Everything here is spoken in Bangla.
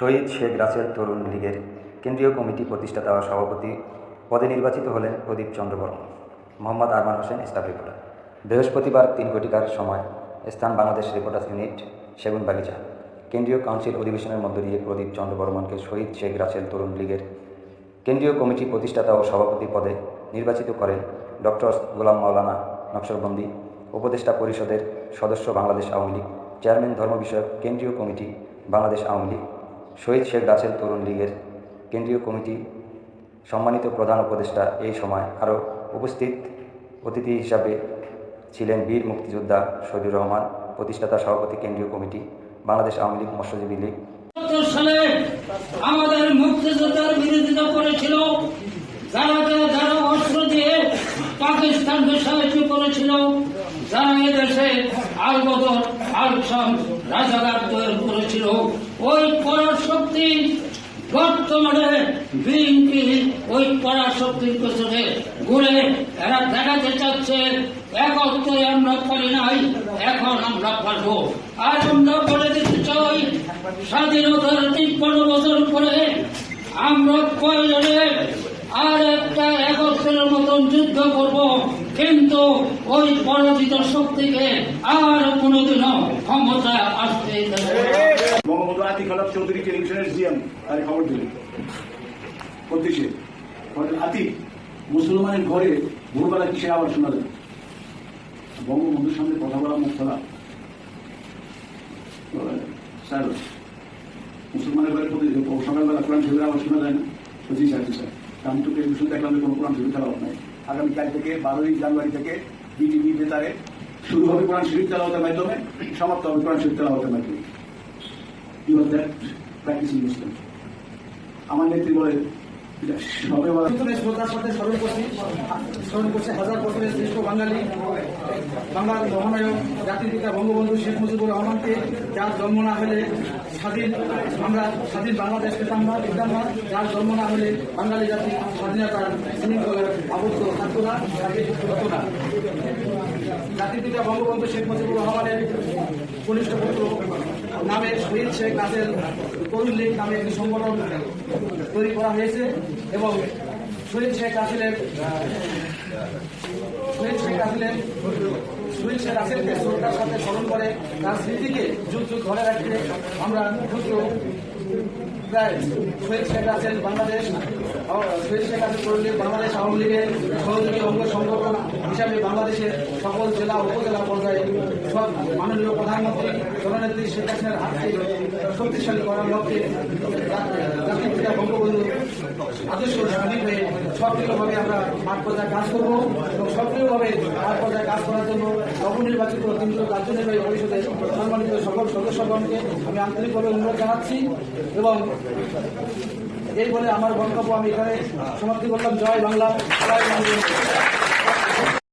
শহীদ শেখ রাসেল তরুণ লীগের কেন্দ্রীয় কমিটি প্রতিষ্ঠাতা ও সভাপতি পদে নির্বাচিত হলেন প্রদীপ চন্দ্র বর্মন, মোহাম্মদ আরমান হোসেন, স্টাফ রিপোর্টার। বৃহস্পতিবার তিন কোটিকার সময় স্থান বাংলাদেশ রিপোর্টার্স ইউনিট, সেগুন বাগিচা, কেন্দ্রীয় কাউন্সিল অধিবেশনের মধ্য দিয়ে প্রদীপ চন্দ্র বর্মনকে শহীদ শেখ রাসেল তরুণ লীগের কেন্দ্রীয় কমিটি প্রতিষ্ঠাতা ও সভাপতি পদে নির্বাচিত করেন ডক্টর গোলাম মাওলানা নকশবন্দি উপদেষ্টা পরিষদের সদস্য বাংলাদেশ আওয়ামী লীগ, চেয়ারম্যান ধর্ম বিষয়ক কেন্দ্রীয় কমিটি বাংলাদেশ আওয়ামী লীগ। শহীদ শেখ রাসেল তরুণ লীগের কেন্দ্রীয় কমিটি সম্মানিত প্রধান উপদেষ্টা এই সময় আরও উপস্থিত অতিথি হিসাবে ছিলেন বীর মুক্তিযোদ্ধা শহীদুর রহমান, প্রতিষ্ঠাতা সভাপতি কেন্দ্রীয় কমিটি, বাংলাদেশ আওয়ামী লীগ মৎস্যজীবী লীগ। সালে আমাদের মুক্তিযোদ্ধার বিরোধিতা করেছিল, যারা যারা অস্ত্র দিয়ে পাকিস্তানকে সাহায্য করেছিল, যারা এদেশে আল বদর, আল শাম রাজাঘাট তৈরি করেছিল। ওই পরাশক্তি বর্তমানে বিএনপি ওই পরাশক্তির পেছনে ঘুরে এরা দেখাতে চাচ্ছে একত্রে আমরা পারি নাই, এখন আমরা পারব। আর আমরা বলে দিতে চাই, স্বাধীনতার তিপ্পান্ন বছর পরে আমরা কয়জনে আর একটা একত্রের মতন যুদ্ধ করব, কিন্তু ওই পরাজিত শক্তিকে আর কোনোদিনও ক্ষমতা আসতে আতিক আলাপ চৌধুরী টেলিভিশনের জিএম, তার খবর দিলেন। করতেছে আতিক, মুসলমানের ঘরে ভোরবেলা কিসের আবার শোনা যায় বঙ্গবন্ধুর সামনে কথা বলা মুখ খোলা স্যার, মুসলমানের ঘরে প্রতি সকালবেলা কোরআন শরীফের আবার শোনা যায় না? জি স্যার জি স্যার। আমি তো টেলিভিশন দেখলাম কোনো কোরআন শরীফ তেলাওয়াত নাই। আগামীকাল থেকে বারোই জানুয়ারি থেকে বিটিভি বেতারে শুরু হবে কোরআন শরীফ তেলাওয়াতের মাধ্যমে, সমাপ্ত হবে কোরআন শরীফ তেলাওয়াতের মাধ্যমে। You are that practising Muslim আমার নেত্রী বলে সাথে স্মরণ করছি। হাজার বছরের বাঙালি বাংলার মহানায়ক, জাতির পিতা বঙ্গবন্ধু শেখ মুজিবুর রহমানকে, যার জন্ম না হলে স্বাধীন আমরা, স্বাধীন বাংলাদেশ পেতাম না, পেতাম যার জন্ম হলে বাঙালি জাতি স্বাধীনতার শৃঙ্খলে আবদ্ধ থাকতো না তাকে হতো না। জাতির পিতা বঙ্গবন্ধু শেখ মুজিবুর রহমানের কনিষ্ঠ পুত্র নামে শহীদ শেখ রাসেল তরুণ লীগ নামে একটি সংগঠন তৈরি করা হয়েছে এবং শহীদ শেখ রাসেলের শহীদ শেখ রাসেলের শহীদ শেখ রাসেলকে শ্রদ্ধার সাথে স্মরণ করে তার স্মৃতিকে যুগ যুগ ধরে রাখতে আমরা ক্ষুদ্র প্রায় শহীদ শেখ রাসেল বাংলাদেশ শহীদ শেখ লীগ বাংলাদেশ আওয়ামী লীগের সহযোগী অঙ্গ সংগঠন হিসাবে বাংলাদেশের সকল জেলা, উপজেলা পর্যায়ে সব মাননীয় প্রধানমন্ত্রী, জননেত্রী শেখ হাসিনার হাতকে শক্তিশালী করার লক্ষ্যে জাতির পিতা বঙ্গবন্ধু আদর্শ স্বাধীন হয়ে সক্রিয়ভাবে আমরা মাঠ পর্যায়ে কাজ করব এবং সক্রিয়ভাবে মাঠ পর্যায়ে কাজ করার জন্য নবনির্বাচিত কেন্দ্রীয় কার্যনির্বাহী পরিষদের সম্মানিত সকল সদস্যগণকে আমি আন্তরিকভাবে অনুরোধ জানাচ্ছি এবং এই বলে আমার বক্তব্য আমি এখানে সমাপ্তি করলাম। জয় বাংলা জয় বাংলা